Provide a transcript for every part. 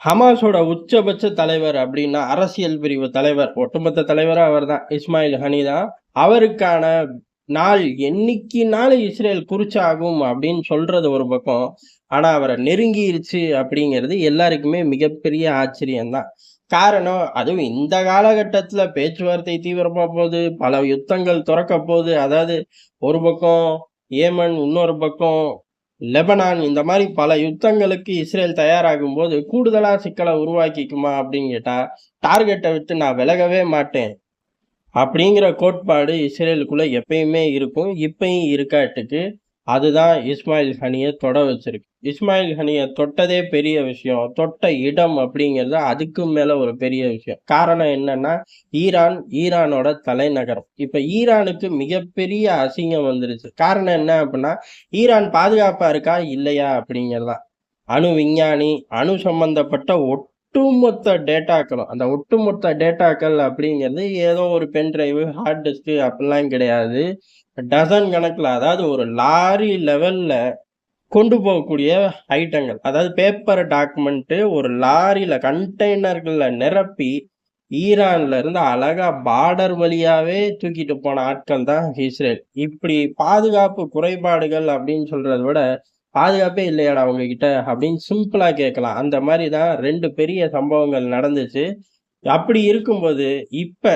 ஹமாஸோட உச்சபட்ச தலைவர் அப்படின்னா அரசியல் பிரிவு தலைவர் ஒட்டுமொத்த தலைவரா அவர்தான் இஸ்மாயில் ஹனி தான். அவருக்கான நாள் என்னைக்கு நாள் இஸ்ரேல் குறிச்சாகும் அப்படின்னு சொல்றது ஒரு பக்கம். ஆனா அவரை நெருங்கிருச்சு அப்படிங்கிறது எல்லாருக்குமே மிகப்பெரிய ஆச்சரியம்தான். காரணம் அதுவும் இந்த காலகட்டத்துல பேச்சுவார்த்தை தீவிரமா போகுது பல யுத்தங்கள் துறக்க போகுது. அதாவது ஒரு பக்கம் ஏமன் இன்னொரு பக்கம் லெபனான் இந்த மாதிரி பல யுத்தங்களுக்கு இஸ்ரேல் தயாராகும் போது கூடுதலா சிக்கலை உருவாக்கிக்குமா அப்படின்னு கேட்டா டார்கெட்டை விட்டு நான் விலகவே மாட்டேன். அப்படிங்கிற கோட்பாடு இஸ்ரேலுக்குள்ள எப்பயுமே இருக்கும். இப்பயும் இருக்காட்டுக்கு. அதுதான் இஸ்மாயில் ஹனியை தொட வச்சிருக்கு. இஸ்மாயில் ஹனியை தொட்டதே பெரிய விஷயம். தொட்ட இடம் அப்படிங்கிறது அதுக்கும் மேல ஒரு பெரிய விஷயம். காரணம் என்னன்னா ஈரான் ஈரானோட தலைநகரம். இப்ப ஈரானுக்கு மிகப்பெரிய அசிங்கம் வந்துருச்சு. காரணம் என்ன அப்படின்னா ஈரான் பாதுகாப்பா இருக்கா? இல்லையா அப்படிங்கிறதா அணு விஞ்ஞானி அணு சம்பந்தப்பட்ட ஒட்டுமொத்த டேட்டாக்களும் அந்த ஒட்டுமொத்த டேட்டாக்கள் அப்படிங்கிறது ஏதோ ஒரு பென் டிரைவு ஹார்ட் டிஸ்க்கு அப்படிலாம் கிடையாது. டசன் கணக்கில் அதாவது ஒரு லாரி லெவலில் கொண்டு போகக்கூடிய ஐட்டங்கள் அதாவது பேப்பர் டாக்குமெண்ட்டு ஒரு லாரியில் கண்டெய்னர்களில் நிரப்பி ஈரான்ல இருந்து அழகா பார்டர் வழியாவே தூக்கிட்டு போன ஆட்கள் தான் இஸ்ரேல். இப்படி பாதுகாப்பு குறைபாடுகள் அப்படின்னு சொல்றதை விட பாதுகாப்பே இல்லையாடா அவங்கக்கிட்ட அப்படின்னு சிம்பிளாக கேட்கலாம். அந்த மாதிரி தான் ரெண்டு பெரிய சம்பவங்கள் நடந்துச்சு. அப்படி இருக்கும்போது இப்போ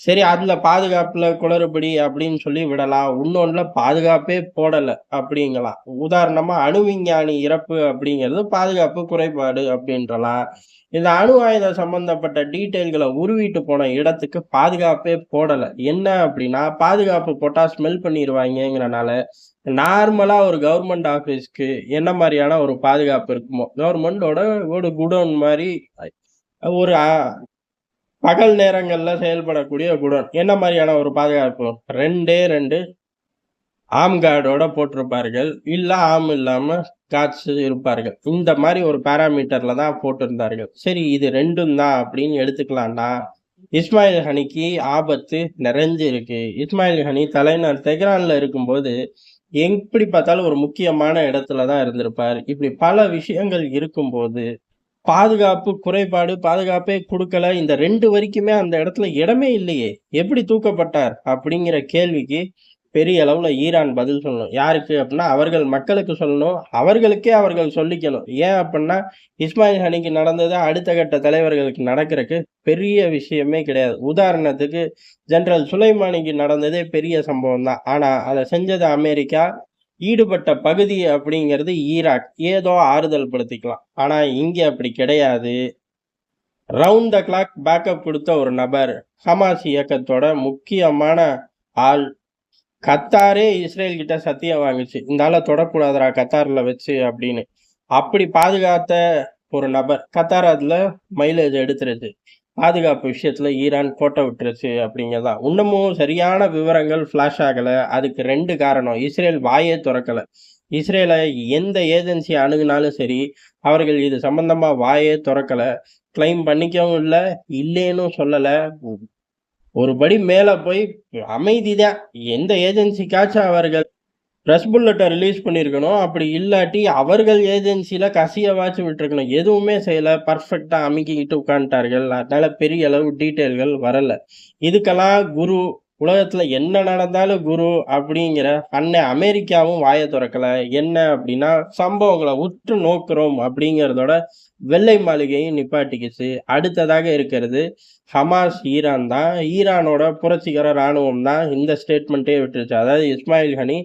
சரி அதுல பாதுகாப்புல குளறுபடி அப்படின்னு சொல்லி விடலாம். இன்னொன்னுல பாதுகாப்பே போடல அப்படிங்கலாம். உதாரணமா அணு விஞ்ஞானி இறப்பு அப்படிங்கிறது பாதுகாப்பு குறைபாடு அப்படின்றலாம். இந்த அணு ஆயுதம் சம்பந்தப்பட்ட டீட்டெயில்களை உருவிட்டு போன இடத்துக்கு பாதுகாப்பே போடல. என்ன அப்படின்னா பாதுகாப்பு போட்டா ஸ்மெல் பண்ணிடுவாங்கங்கிறனால நார்மலா ஒரு கவர்மெண்ட் ஆபீஸ்க்கு என்ன மாதிரியான ஒரு பாதுகாப்பு இருக்குமோ கவர்மெண்டோட ஒரு குடோன் மாதிரி ஒரு பகல் நேரங்களில் செயல்படக்கூடிய குடோன் என்ன மாதிரியான ஒரு பாதுகாப்பு? ரெண்டே ரெண்டு. ஆம் கார்டோட போட்டிருப்பார்கள். இல்லை ஆம் இல்லாமல் காட்சி இருப்பார்கள். இந்த மாதிரி ஒரு பேராமீட்டரில் தான் போட்டிருந்தார்கள். சரி இது ரெண்டும் தான் அப்படின்னு எடுத்துக்கலாம்னா இஸ்மாயில் ஹனிக்கு ஆபத்து நிறைஞ்சு இருக்கு இஸ்மாயில் ஹனி தலைநகர் தெஹ்ரானில் இருக்கும்போது எப்படி பார்த்தாலும் ஒரு முக்கியமான இடத்துல தான் இருந்திருப்பார். இப்படி பல விஷயங்கள் இருக்கும்போது பாதுகாப்பு குறைபாடு பாதுகாப்பே கொடுக்கல. இந்த ரெண்டு வரைக்குமே அந்த இடத்துல இடமே இல்லையே. எப்படி தூக்கப்பட்டார் அப்படிங்கிற கேள்விக்கு பெரிய அளவில் ஈரான் பதில் சொல்லணும். யாருக்கு அப்படின்னா அவர்கள் மக்களுக்கு சொல்லணும். அவர்களுக்கே அவர்கள் சொல்லிக்கணும். ஏன் அப்படின்னா இஸ்மாயில் ஹனிக்கு நடந்தது அடுத்த கட்ட தலைவர்களுக்கு நடக்கிறதுக்கு பெரிய விஷயமே கிடையாது. உதாரணத்துக்கு ஜெனரல் சுலைமானிக்கு நடந்ததே பெரிய சம்பவம் தான் ஆனால் அதை செஞ்சது அமெரிக்கா ஈடுபட்ட பகுதி அப்படிங்கிறது ஈராக். ஏதோ ஆறுதல் படுத்திக்கலாம். ஆனா இங்க அப்படி கிடையாது. ரவுண்ட் த கிளாக் பேக்கப் கொடுத்த ஒரு நபர் ஹமாஸ் இயக்கத்தோட முக்கியமான ஆள். கத்தாரே இஸ்ரேல் கிட்ட சத்தியம் வாங்குச்சு. இந்த ஆளை கத்தாரில் வச்சு அப்படின்னு. அப்படி பாதுகாத்த ஒரு நபர். கத்தார் அதுல மைலேஜ் எடுத்துருச்சு. பாதுகாப்பு விஷயத்துல ஈரான் கோட்டை விட்டுருச்சு அப்படிங்கிறதா? இன்னமும் சரியான விவரங்கள் ஃப்ளாஷ் ஆகலை. அதுக்கு ரெண்டு காரணம். இஸ்ரேல் வாயே திறக்கல. இஸ்ரேலை எந்த ஏஜென்சி அணுகுனாலும் சரி அவர்கள் இது சம்பந்தமாக வாயே திறக்கல. கிளைம் பண்ணிக்கவும் இல்லை இல்லைன்னு சொல்லலை. ஒரு படி மேலே போய் அமைதிதான் எந்த ஏஜென்சிக்காச்சும் அவர்கள் ப்ரெஸ் புல்லட்டை ரிலீஸ் பண்ணியிருக்கணும் அப்படி இல்லாட்டி அவர்கள் ஏஜென்சியில கசியவாச்சும் விட்டுருக்கணும். எதுவுமே செய்யலை. பர்ஃபெக்டாக அமைக்கிக்கிட்டு உட்காந்துட்டார்கள் அதனால் பெரிய அளவு டீட்டெயில்கள் வரலை. இதுக்கெல்லாம் குரு உலகத்தில் என்ன நடந்தாலும் குரு அப்படிங்கிற அன்னை அமெரிக்காவும் வாயை திறக்கல. என்ன அப்படின்னா சம்பவங்களை உற்று நோக்குறோம் அப்படிங்கிறதோட வெள்ளை மாளிகையும் நிப்பாட்டிக்கிச்சு. அடுத்ததாக இருக்கிறது ஹமாஸ் ஈரான் தான். ஈரானோட புரட்சிகர ராணுவம் தான் இந்த ஸ்டேட்மெண்ட்டே விட்டுருச்சு. அதாவது இஸ்மாயில் ஹனி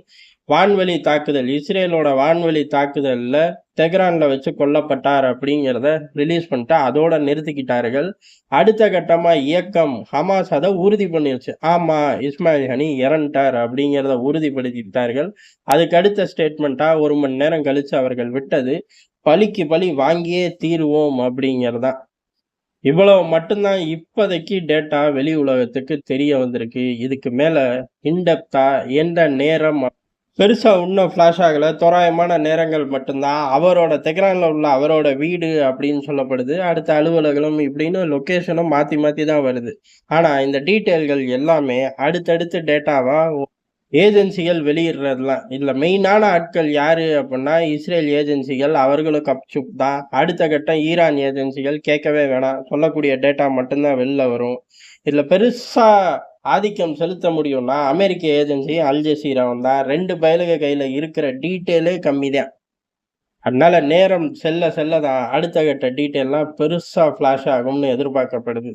வான்வெளி தாக்குதல் இஸ்ரேலோட வான்வெளி தாக்குதலில் தெஹ்ரானில் வச்சு கொல்லப்பட்டார் அப்படிங்கிறத ரிலீஸ் பண்ணிட்டு அதோட நிறுத்திக்கிட்டார்கள். அடுத்த கட்டமாக இயக்கம் ஹமாஸ் அதை உறுதி பண்ணிருச்சு. ஆமா இஸ்மாயில் ஹனி இறந்துட்டார் அப்படிங்கிறத உறுதிப்படுத்திட்டார்கள். அதுக்கு அடுத்த ஸ்டேட்மெண்ட்டாக ஒரு மணி நேரம் கழித்து அவர்கள் விட்டது. பழிக்கு பழி வாங்கியே தீருவோம் அப்படிங்கிறதான் இவ்வளவு மட்டும்தான் இப்போதைக்கு டேட்டா வெளி உலகத்துக்கு தெரிய வந்திருக்கு. இதுக்கு மேலே இன்டெப்தா எந்த நேரம் பெருசாக இன்னும் ஃப்ளாஷ் ஆகலை தோராயமான நேரங்கள் மட்டும்தான் அவரோட தெஹ்ரான்ல உள்ள அவரோட வீடு அப்படின்னு சொல்லப்படுது அடுத்த அலுவலகம் இப்படின்னு லொக்கேஷனும் மாற்றி மாற்றி தான் வருது ஆனால் இந்த டீட்டெயில்கள் எல்லாமே அடுத்தடுத்த டேட்டாவாக ஏஜென்சிகள் வெளியிடுறதெல்லாம். இதில் மெயினான ஆட்கள் யாரு அப்படின்னா இஸ்ரேல் ஏஜென்சிகள். அவர்களும் கப்சுப் தான். அடுத்த கட்டம் ஈரான் ஏஜென்சிகள் கேட்கவே வேணாம். சொல்லக்கூடிய டேட்டா மட்டும்தான் வெளில வரும். இதில் பெருசாக ஆதிக்கம் செலுத்த முடியும்னா, அமெரிக்க ஏஜென்சி அல்ஜசீராவும் தான். ரெண்டு பயலுக கையில் இருக்கிற டீட்டெயிலே கம்மி தான். அதனால நேரம் செல்ல செல்ல தான் அடுத்த கட்ட டீட்டெயிலாம் பெருசாக ஃப்ளாஷ் ஆகும்னு எதிர்பார்க்கப்படுது.